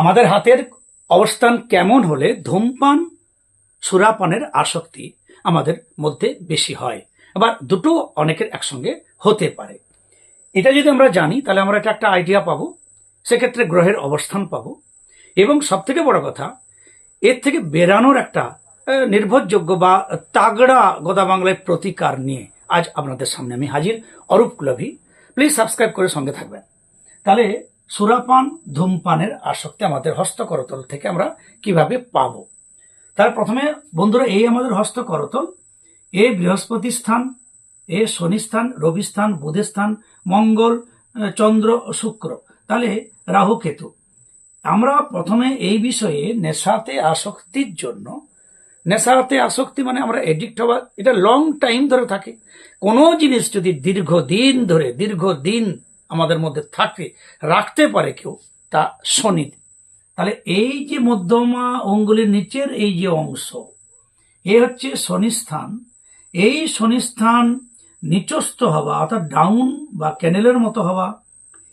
আমাদের হাতের অবস্থান কেমন হলে ধূমপান, সুরাপানের আসক্তি আমাদের মধ্যে বেশি হয়। আবার দুটো অনেকের একসঙ্গে হতে পারে। এটা যদি আমরা জানি, তাহলে আমরা এটা একটা আইডিয়া পাবো। সেক্ষেত্রে গ্রহের অবস্থান পাবো। এবং সব থেকে বড় কথা, এর থেকে বেরানোর একটা নির্ভরযোগ্য বা তাগড়া গোদা বাংলায় প্রতিকার নিয়ে আজ আপনাদের সামনে আমি হাজির। অরূপ কুলভি প্লিজ সাবস্ক্রাইব করে সঙ্গে থাকবেন। তাহলে সুরাপান ধূমপানের আসক্তি আমাদের হস্তকরতল থেকে আমরা কীভাবে পাব? তার প্রথমে, বন্ধুরা, এই আমাদের হস্তকরতল। এ বৃহস্পতি স্থান, এ শনি স্থান, রবি স্থান, বুধের স্থান, মঙ্গল চন্দ্র, শুক্র, তাহলে রাহু কেতু। আমরা প্রথমে এই বিষয়ে নেশাতে আসক্তির জন্য, নেশাতে আসক্তি মানে আমরা এডিক্ট হওয়া, এটা লং টাইম ধরে থাকে। কোনো জিনিস যদি দীর্ঘদিন ধরে, দীর্ঘদিন আমাদের মধ্যে থাকে, রাখতে পারে কেউ, তা শনি। তাহলে এই যে মধ্যমা অঙ্গুলির নিচের এই যে অংশ, এ হচ্ছে শনিস্থান। এই শনিস্থান নিচস্থ হওয়া, অর্থাৎ ডাউন বা ক্যানেলের মতো হওয়া,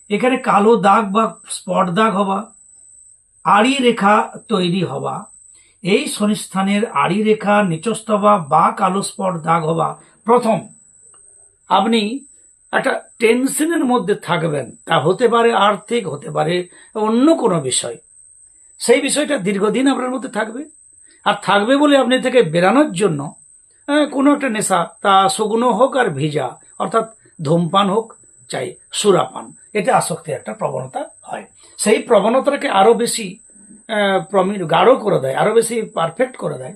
এখানে কালো দাগ বা স্পট দাগ হওয়া, আড়ি রেখা তৈরি হওয়া, এই শনিস্থানের আড়ি রেখা নিচস্থ হওয়া বা কালো স্পট দাগ হওয়া প্রথম। আপনি একটা টেনশনের মধ্যে থাকবেন। তা হতে পারে আর্থিক, হতে পারে অন্য কোনো বিষয়। সেই বিষয়টা দীর্ঘদিন আপনার মধ্যে থাকবে। আর থাকবে বলে আপনি থেকে বেরানোর জন্য কোনো একটা নেশা, তা শুকনো হোক আর ভিজা, অর্থাৎ ধূমপান হোক, চাই সুরাপান এটা আসক্তির একটা প্রবণতা হয়। সেই প্রবণতাটাকে আরও বেশি প্রমি- গাঢ় করে দেয়, আরও বেশি পারফেক্ট করে দেয়।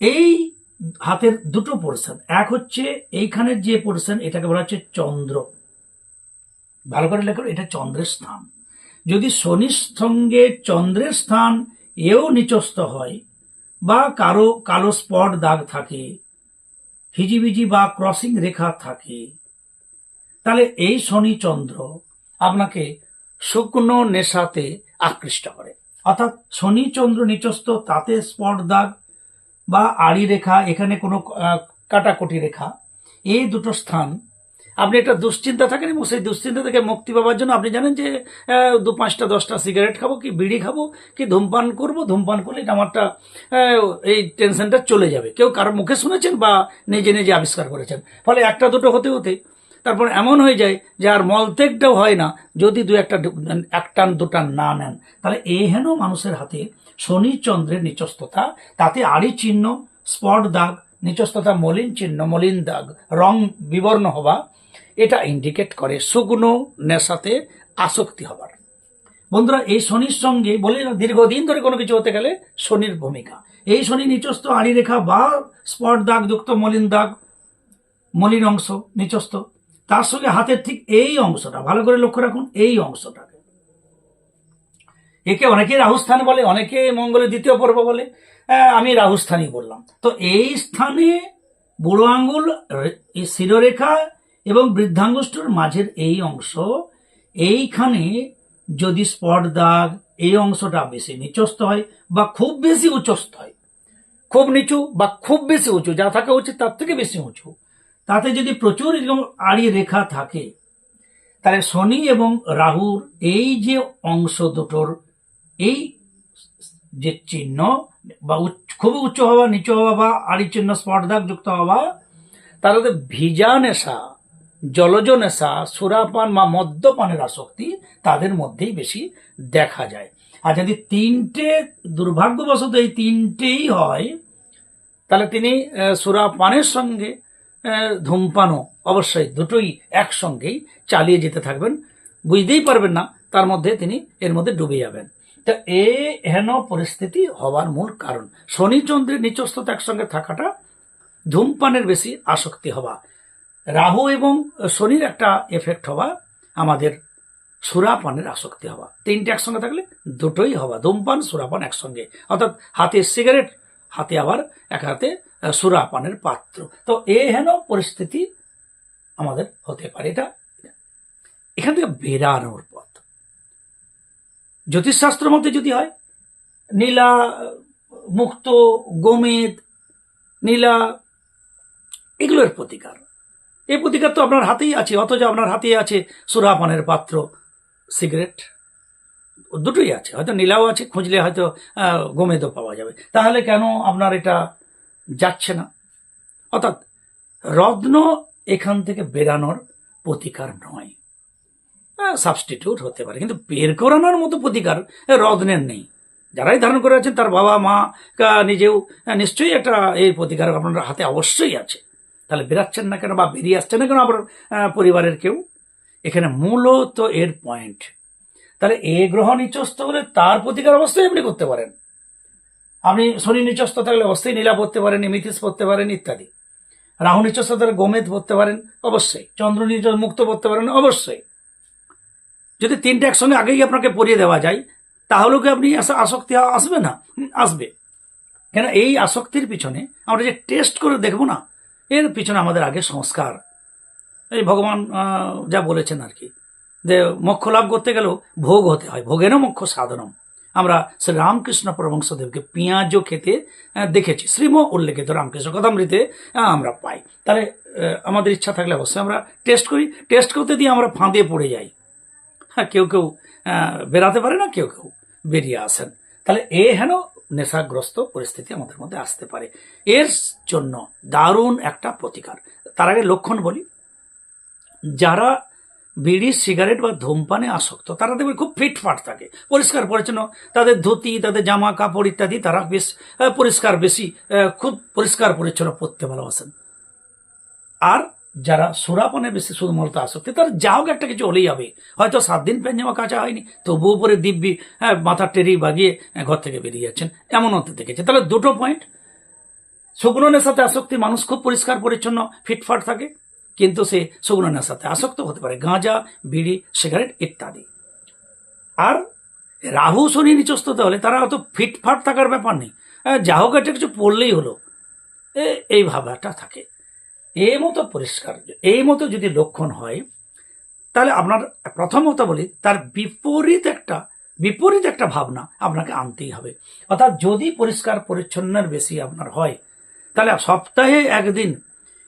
এই হাতের দুটো পোর্শন এক হচ্ছে এইখানের যে পোর্শন এটাকে বলা হচ্ছে চন্দ্র। ভালো করে লেখো, এটা চন্দ্রের স্থান। যদি শনির সঙ্গে চন্দ্রের স্থান এও নিচস্থ হয় বা কারও কালো স্পট দাগ থাকে, হিজিবিজি বা ক্রসিং রেখা থাকে, তাহলে এই শনি চন্দ্র আপনাকে শুকনো নেশাতে আকৃষ্ট করে। অর্থাৎ শনি চন্দ্র নিচস্থ, তাতে স্পট দাগ বা আড়ি রেখা, এখানে কোনো কাটাকুটি রেখা, এই দুটো স্থান, আপনি একটা দুশ্চিন্তা থাকেন এবং সেই দুশ্চিন্তা থেকে মুক্তি পাওয়ার জন্য আপনি জানেন যে দু পাঁচটা, দশটা সিগারেট খাব কি বিড়ি খাব, কি ধূমপান করব, ধূমপান করলে আমারটা এই টেনশনটা চলে যাবে। কেউ কারও মুখে শুনেছেন বা নিজে নিজে আবিষ্কার করেছেন। ফলে একটা দুটো হতে হতে, তারপর এমন হয়ে যায় যে আর মলত্যাগটাও হয় না, যদি দু একটা এক টান না নেন, তাহলে এই হেন মানুষের হাতে শনি চন্দ্রের নিচস্থতা তাতে আড়ি চিহ্ন স্পট দাগ নিচস্থতা মলিন চিহ্ন মলিন দাগ রং বিবর্ণ হওয়া এটা ইন্ডিকেট করে শুকনো নেশাতে আসক্তি হবার। বন্ধুরা এই শনির সঙ্গে বলে না, দীর্ঘদিন ধরে কোনো কিছু হতে গেলে শনির ভূমিকা। এই শনি নিচস্থ আড়ি রেখা বা স্পট দাগ যুক্ত মলিন দাগ মলিন অংশ নিচস্থ তার সঙ্গে হাতের ঠিক এই অংশটা ভালো করে লক্ষ্য রাখুন এই অংশটাকে একে অনেকে রাহুস্থান বলে, অনেকে মঙ্গলের দ্বিতীয় পর্ব বলে। আমি রাহুস্থানই বললাম। তো এই স্থানে বুড়ো আঙ্গুল শিরোরেখা এবং বৃদ্ধাঙ্গুষ্ঠর মাঝের এই অংশ, এইখানে যদি স্পট দাগ এই অংশটা বেশি নিচস্থ হয় বা খুব বেশি উচ্চস্থ হয়, খুব নিচু বা খুব বেশি উঁচু, যা থাকা উচিত তার থেকে বেশি উঁচু, তাতে যদি প্রচুর এরকম আড়ি রেখা থাকে, তাহলে শনি এবং রাহুর এই যে অংশ দুটোর এই যে চিহ্ন বা খুবই উচ্চ হওয়া, নিচু হওয়া বা আড়ি চিহ্ন স্পর্ধাক যুক্ত হওয়া তাহলে ভিজা নেশা, জলজ নেশা, সুরাপান বা মদ্যপানের আসক্তি তাদের মধ্যেই বেশি দেখা যায়। আর যদি তিনটে দুর্ভাগ্যবশত এই তিনটেই হয়, তাহলে তিনি সুরাপানের সঙ্গে ধূমপানও অবশ্যই দুটোই একসঙ্গেই চালিয়ে যেতে থাকবেন। বুঝতেই পারবেন না, তার মধ্যে তিনি এর মধ্যে ডুবে যাবেন। তা এ হেন পরিস্থিতি হওয়ার মূল কারণ। শনি চন্দ্রের নিচস্থতা একসঙ্গে থাকাটা ধূমপানের বেশি আসক্তি হওয়া। রাহু এবং শনির একটা এফেক্ট হওয়া আমাদের সুরাপানের আসক্তি হওয়া। তিনটে একসঙ্গে থাকলে দুটোই হওয়া। ধূমপান, সুরাপান একসঙ্গে। অর্থাৎ হাতে সিগারেট, হাতে আবার এক হাতে সুরাপানের পাত্র। তো এ হেন পরিস্থিতি আমাদের হতে পারে। এটা এখান থেকে বেরানোর পথ। জ্যোতিষশাস্ত্র মতে যদি হয়, নীলা, মুক্ত, গোমেদ, নীলা এগুলোর প্রতিকার। এই প্রতিকার তো আপনার হাতেই আছে, অথচ আপনার হাতেই আছে সুরাপানের পাত্র, সিগারেট, দুটোই আছে। হয়তো নীলাও আছে, খুঁজলে হয়তো গোমেদও পাওয়া যাবে। তাহলে কেন আপনার এটা যাচ্ছে না? অর্থাৎ রত্ন এখান থেকে বেরানোর প্রতিকার নয়। সাবস্টিটিউট হতে পারে। কিন্তু বের করানোর মতো প্রতিকার রত্নের নেই। যারাই ধারণ করে আছেন, তার বাবা, মা নিজেও নিশ্চয়ই একটা এই প্রতিকার আপনার হাতে অবশ্যই আছে। তাহলে বেরাচ্ছেন না কেন বা বেরিয়ে আসছেন না কেন আপনার পরিবারের কেউ? এখানে মূলত এর পয়েন্ট তাহলে এ গ্রহ নিচস্ত হলে তার প্রতিকার অবশ্যই আপনি করতে পারেন। আপনি শনি নিচস্ত থাকলে অবশ্যই নীলা পড়তে পারেন ইমিথিস পড়তে পারেন, ইত্যাদি। রাহু নিচস্ত থাকলে গোমেদ পড়তে পারেন, অবশ্যই। চন্দ্র নিচ মুক্ত পড়তে পারেন, অবশ্যই। যদি তিনটে একসঙ্গে আগেই আপনাকে পরিয়ে দেওয়া যায়, তাহলেও কি আপনি আস- আসক্তি আসবে না? আসবে। কেন এই আসক্তির পিছনে আমরা যে টেস্ট করে দেখব না, এর পিছনে আমাদের আগে সংস্কার। এই ভগবান যা বলেছেন আর কি, যে মোক্ষ লাভ করতে গেলেও ভোগ হতে হয় ভোগেরও মোক্ষ সাধনম। আমরা শ্রী রামকৃষ্ণ পরমংসদেবকে পেঁয়াজও খেতে দেখেছি শ্রীম উল্লেখিত রামকৃষ্ণ কথামৃতে আমরা পাই। তাহলে আমাদের ইচ্ছা থাকলে অবশ্যই আমরা টেস্ট করি। টেস্ট করতে দিয়ে আমরা ফাঁদে পড়ে যাই। হ্যাঁ কেউ কেউ বেরাতে পারে না, কেউ কেউ বেরিয়ে আসেন। তাহলে এ হেন নেশাগ্রস্ত পরিস্থিতি আমাদের মধ্যে আসতে পারে। এর জন্য দারুণ একটা প্রতিকার। তার আগে লক্ষণ বলি। যারা বিড়ি, সিগারেট বা ধূমপানে আসক্ত, তারা দেখবে খুব ফিটফাট থাকে, পরিষ্কার পরিচ্ছন্ন। তাদের ধুতি, তাদের জামা কাপড় ইত্যাদি তারা বেশ পরিষ্কার, বেশি খুব পরিষ্কার পরিচ্ছন্ন পড়তে ভালোবাসেন। আর যারা সুরাপনে বেশি শুধুমাত্র আসক্তি তার যা হোক একটা কিছু হলেই হবে। হয়তো সাত দিন প্যান জামা কাঁচা হয়নি তবুও পরে দিব্যি হ্যাঁ মাথার টেরি বাগিয়ে ঘর থেকে বেরিয়ে যাচ্ছেন। এমন হতে দেখেছে। তাহলে দুটো পয়েন্ট শুকনো সাথে আসক্তি মানুষ খুব পরিষ্কার পরিচ্ছন্ন ফিটফাট থাকে কিন্তু সে শুকনো সাথে আসক্ত হতে পারে। গাঁজা বিড়ি সিগারেট ইত্যাদি। আর রাহু শনি নিচস্ততে হলে তারা অত ফিটফাট থাকার ব্যাপার নেই। আহ, যা হোক একটা কিছু পড়লেই হলো। এই ভাবাটা থাকে। এই মতো পরিষ্কার, এই মতো যদি লক্ষণ হয়, তাহলে আপনার প্রথমত বলি, তার বিপরীত একটা বিপরীত একটা ভাবনা আপনাকে আনতেই হবে। অর্থাৎ যদি পরিষ্কার পরিচ্ছন্নের বেশি আপনার হয়, তাহলে সপ্তাহে একদিন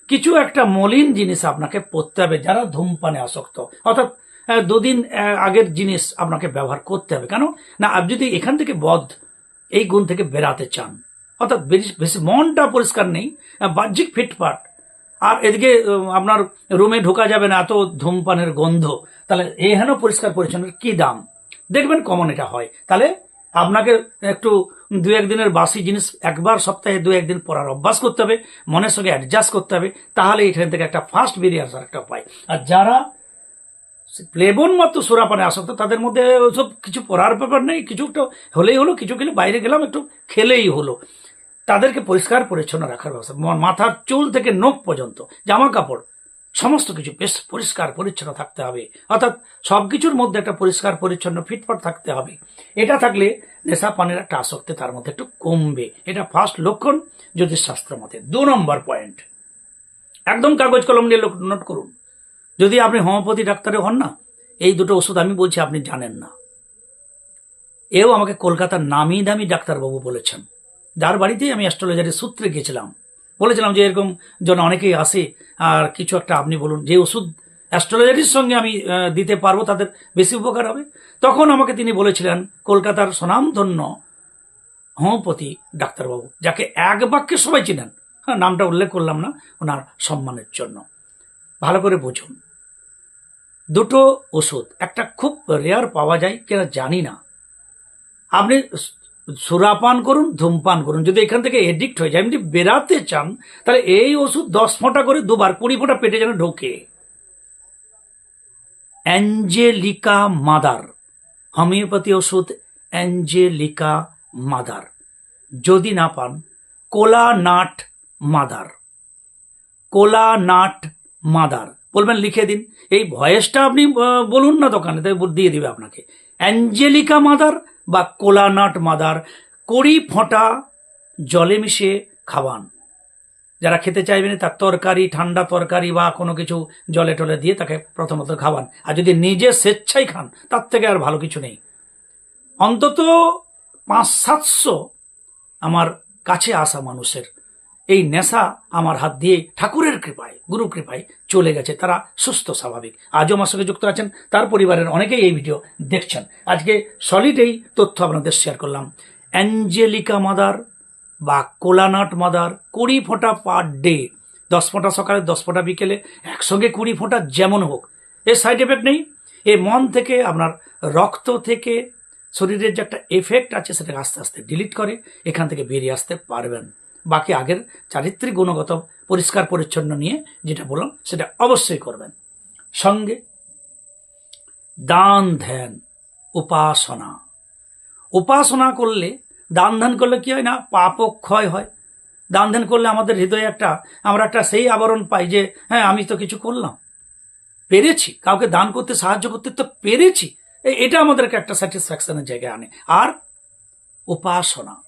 কিছু একটা মলিন জিনিস আপনাকে পড়তে হবে, যারা ধূমপানে আসক্ত। অর্থাৎ দুদিন আগের জিনিস আপনাকে ব্যবহার করতে হবে। কেন? না আপনি যদি এখান থেকে বধ, এই গুণ থেকে বেরাতে চান, অর্থাৎ বেশি মনটা পরিষ্কার নেই বাহ্যিক ফিটফাট আর এদিকে আপনার রুমে ঢোকা যাবে না, এত ধূমপানের গন্ধ। তাহলে এই হেন পরিষ্কার পরিচ্ছন্নের কি দাম? দেখবেন কমন এটা হয়। তাহলে আপনাকে একটু দু একদিনের বাসি জিনিস একবার সপ্তাহে দু একদিন পরার অভ্যাস করতে হবে, মনের সঙ্গে অ্যাডজাস্ট করতে হবে, তাহলে এখান থেকে একটা ফার্স্ট বেরিয়ে আসার একটা উপায়। আর যারা প্লেবন মাত্র সুরাপানে আসক্ত, তাদের মধ্যে ওসব কিছু পড়ার ব্যাপার নেই, কিছু একটা হলেই হলো, কিছু খেলে বাইরে গেলাম, একটু খেলেই হলো। তাদেরকে পরিষ্কার পরিচ্ছন্ন রাখার ব্যবস্থা। মাথার চুল থেকে নখ পর্যন্ত, জামা কাপড়, সমস্ত কিছু বেশ পরিষ্কার পরিচ্ছন্ন থাকতে হবে। অর্থাৎ সবকিছুর মধ্যে একটা পরিষ্কার পরিচ্ছন্ন ফিটফাট থাকতে হবে। এটা থাকলে নেশা পানের একটা আসক্তি তার মধ্যে একটু কমবে। এটা ফার্স্ট লক্ষণ জ্যোতিষশাস্ত্র মতে দু নম্বর পয়েন্ট একদম কাগজ কলম নিয়ে নোট করুন। যদি আপনি হোমিওপ্যাথি ডাক্তারে হন না, এই দুটো ওষুধ আমি বলছি আপনি জানেন না। এও আমাকে কলকাতার নামি দামি ডাক্তারবাবু বলেছেন। যার বাড়িতেই আমি অ্যাস্ট্রোলজারের সূত্রে গেছিলাম বলেছিলাম যে এরকম যেন অনেকেই আসে, আর কিছু একটা আপনি বলুন, যে ওষুধ অ্যাস্ট্রোলজারির সঙ্গে আমি দিতে পারব, তাদের বেশি উপকার হবে। তখন আমাকে তিনি বলেছিলেন, কলকাতার স্বনামধন্য হোমিওপ্যাথি ডাক্তারবাবু, যাকে এক বাক্যে সবাই চিনেন। হ্যাঁ নামটা উল্লেখ করলাম না, ওনার সম্মানের জন্য। ভালো করে বুঝুন। দুটো ওষুধ, একটা খুব রেয়ার পাওয়া যায় কিনা জানি না। আপনি সুরাপান করুন, ধূমপান করুন। যদি এখান থেকে এডিক্ট হয়ে যায়, এমনি বেরাতে চান, তাহলে এই ওষুধ দশ ফোঁটা করে দুবার, কুড়ি ফোঁটা পেটে যেন ঢোকে। Angelica mother. হোমিওপ্যাথি ওষুধ অ্যাঞ্জেলিকা মাদার। যদি না পান kola nut mother. Kola nut mother. বলবেন, লিখে দিন। এই ভয়েসটা আপনি বলুন না দোকানে তাই দিয়ে দিবে আপনাকে। অ্যাঞ্জেলিকা মাদার বা কোলানাট মাদার কড়ি ফোঁটা জলে মিশিয়ে খাওয়ান। যারা খেতে চাইবেন তার তরকারি, ঠান্ডা তরকারি বা কোনো কিছু জলে টলে দিয়ে তাকে প্রথমত খাওয়ান। আর যদি নিজে স্বেচ্ছাই খান, তার থেকে আর ভালো কিছু নেই। অন্তত পাঁচ সাতশো আমার কাছে আসা মানুষের এই নেশা আমার হাত দিয়ে ঠাকুরের কৃপায় গুরু কৃপায় চলে গেছে। তারা সুস্থ, স্বাভাবিক। আজও আমার সঙ্গে যুক্ত আছেন। তার পরিবারের অনেকেই এই ভিডিও দেখছেন। আজকে সলিড এই তথ্য আপনাদের শেয়ার করলাম। অ্যাঞ্জেলিকা মাদার বা কোলানাট মাদার কুড়ি ফোঁটা পার ডে দশ ফোঁটা সকালে, দশ ফোঁটা বিকেলে, একসঙ্গে কুড়ি ফোঁটা যেমন হোক। এর সাইড এফেক্ট নেই। এ মন থেকে, আপনার রক্ত থেকে শরীরের যে একটা এফেক্ট আছে, সেটাকে আস্তে আস্তে ডিলিট করে, এখান থেকে বেরিয়ে আসতে পারবেন। বাকি আগের চারিত্রিক গুণগত পরিষ্কার পরিচ্ছন্ন নিয়ে যেটা বললাম, সেটা অবশ্যই করবেন। সঙ্গে দান, ধ্যান, উপাসনা। উপাসনা করলে, দান, ধ্যান করলে কি হয় না? পাপ ক্ষয় হয়। দান, ধ্যান করলে আমাদের হৃদয়ে একটা, আমরা একটা সেই আবরণ পাই যে হ্যাঁ আমি তো কিছু করলাম। পেরেছি। কাউকে দান করতে, সাহায্য করতে তো পেরেছি। এটা আমাদেরকে একটা স্যাটিসফ্যাকশনের জায়গায় আনে। আর উপাসনা,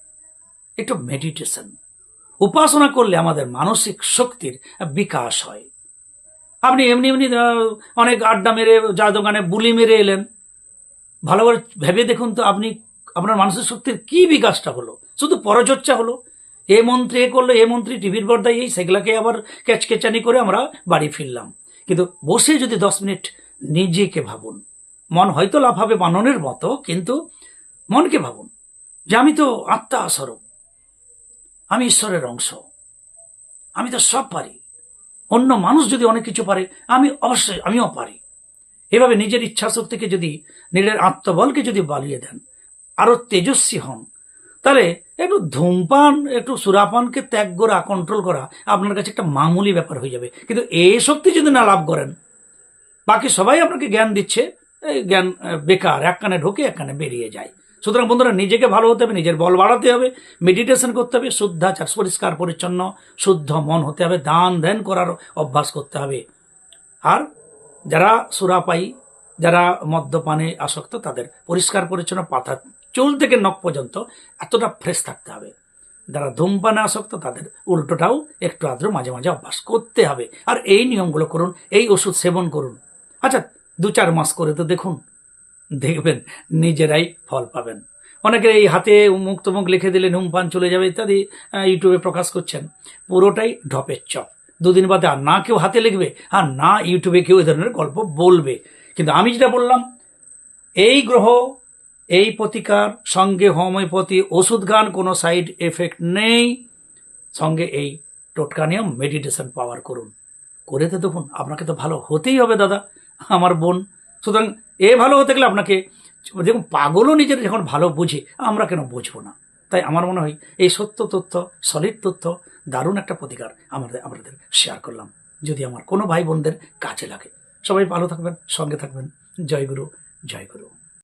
একটু মেডিটেশন উপাসনা করলে আমাদের মানসিক শক্তির বিকাশ হয়। আপনি এমনি এমনি অনেক আড্ডা মেরে যা দোকানে বুলি মেরে এলেন। ভালো করে ভেবে দেখুন তো আপনি, আপনার মানসিক শক্তির কি বিকাশটা হলো। শুধু পরচর্চা হলো। এ মন্ত্রী এ করল, এ মন্ত্রী টিভির পর্দায় এই সেগুলাকে আবার ক্যাচকেচানি করে আমরা বাড়ি ফিরলাম। কিন্তু বসে যদি দশ মিনিট নিজেকে ভাবুন, মন হয়তো লাভ হবে বাননের মতো, কিন্তু মনকে ভাবুন যে আমি তো আত্মা স্বরূপ। আমি ঈশ্বরের অংশ। আমি তো সব পারি। অন্য মানুষ যদি অনেক কিছু পারে, আমি অবশ্যই, আমিও পারি। এভাবে নিজের ইচ্ছা শক্তিকে যদি, নিজের আত্মবলকে যদি বাড়িয়ে দেন, আরও তেজস্বী হন, তাহলে একটু ধূমপান, একটু সুরাপানকে ত্যাগ করা কন্ট্রোল করা আপনার কাছে একটা মামুলি ব্যাপার হয়ে যাবে। কিন্তু এই শক্তি যদি না লাভ করেন, বাকি সবাই আপনাকে জ্ঞান দিচ্ছে, এই জ্ঞান বেকার এক কানে ঢোকে এক কানে বেরিয়ে যায়। সুতরাং বন্ধুরা, নিজেকে ভালো হতে হবে, নিজের বল বাড়াতে হবে মেডিটেশন করতে হবে, শুদ্ধাচার, পরিষ্কার, পরিচ্ছন্ন, শুদ্ধ মন হতে হবে, দান ধ্যান করার অভ্যাস করতে হবে। আর যারা সুরাপায়ী, যারা মদ্যপানে আসক্ত, তাদের পরিষ্কার, পরিচ্ছন্ন পাতা চুল থেকে নখ পর্যন্ত এতটা ফ্রেশ থাকতে হবে। যারা ধূমপানে আসক্ত, তাদের উল্টোটাও একটু আদ্র মাঝে মাঝে অভ্যাস করতে হবে। আর এই নিয়মগুলো করুন, এই ওষুধ সেবন করুন। আচ্ছা দু চার মাস করে তো দেখুন দেখবেন, নিজেরাই ফল পাবেন। অনেকে এই হাতে মুখ লিখে দিলে ধূমপান চলে যাবে ইত্যাদি ইউটিউবে প্রকাশ করছেন। পুরোটাই ঢপের চপ। দুদিন বাদে আর না কেউ হাতে লিখবে, আর না ইউটিউবে কেউ এই ধরনের গল্প বলবে। কিন্তু আমি যেটা বললাম, এই গ্রহ, এই প্রতিকার, সঙ্গে হোমিওপ্যাথি, ওষুধ গান, কোনো সাইড এফেক্ট নেই। সঙ্গে এই টোটকা নিয়ম মেডিটেশন পাওয়ার করুন। করে তো দেখুন, আপনাকে তো ভালো হতেই হবে দাদা, আমার বোন। সুতরাং এ ভালো হতে গেলে আপনাকে, দেখুন, পাগলও নিজের যখন ভালো বুঝে, আমরা কেন বুঝব না? তাই আমার মনে হয়, এই সত্য তথ্য সলিড তথ্য, দারুণ একটা প্রতিকার আমাদের আমাদের শেয়ার করলাম, যদি আমার কোনো ভাই বোনদের কাছে লাগে। সবাই ভালো থাকবেন, সঙ্গে থাকবেন। জয় গুরু জয় গুরু।